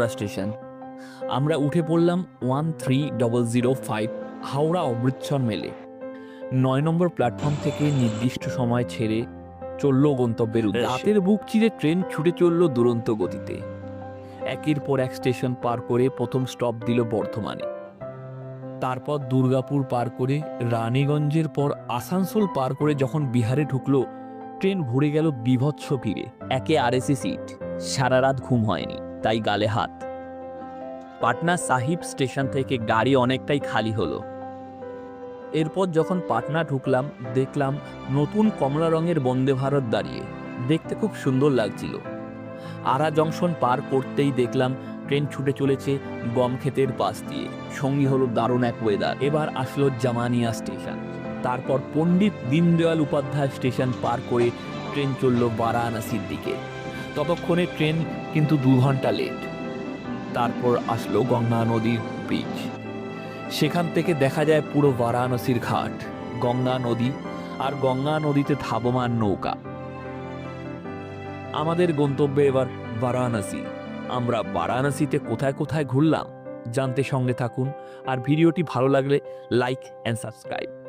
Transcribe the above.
Howrah station. আমরা উঠে পড়লাম one three double zero five Howrah Amritsar মেলে। নয় নম্বর প্ল্যাটফর্ম থেকে নির্দিষ্ট সময় ছেড়ে চলল গন্তব্যের রাতের বুক চিরে ট্রেন ছুটে চলল দুরন্ত গতিতে। একের পর এক স্টেশন পার করে প্রথম স্টপ দিল বর্ধমানে। তারপর দুর্গাপুর পার করে রানীগঞ্জের পর আসানসোল পার করে যখন বিহারে ঢুকলো ট্রেন ভরে গেল বিভৎস ভিড়ে। একে আরএসি সিট। সারা রাত ঘুম হয়নি। তাই গালে হাত। পাটনা সাহিব স্টেশন থেকে গাড়ি অনেকটাই খালি হলো। এরপর যখন পাটনা ঢুকলাম, দেখলাম নতুন কমলা রঙের বন্দে ভারত দাঁড়িয়ে। দেখতে খুব সুন্দর লাগছিল। আরা জংশন পার করতেই দেখলাম ট্রেন ছুটে চলেছে গম ক্ষেতের পাশ দিয়ে। সঙ্গী হলো দারুণ এক ওয়েদার এবার আসলো জামানিয়া স্টেশন। তারপর পণ্ডিত দীনদয়াল উপাধ্যায় স্টেশন পার করে ট্রেন চলল বারাণসীর দিকে। ততক্ষণে ট্রেন কিন্তু দু ঘণ্টা লেট তারপর আসলো গঙ্গা নদীর ব্রিজ সেখান থেকে দেখা যায় পুরো বারাণসীর ঘাট, গঙ্গা নদী আর গঙ্গা নদীতে ধাবমান নৌকা। আমাদের গন্তব্যে এবার বারাণসী। আমরা বারাণসীতে কোথায় কোথায় ঘুরলাম, জানতে সঙ্গে থাকুন। আর ভিডিওটি ভালো লাগলে লাইক অ্যান্ড সাবস্ক্রাইব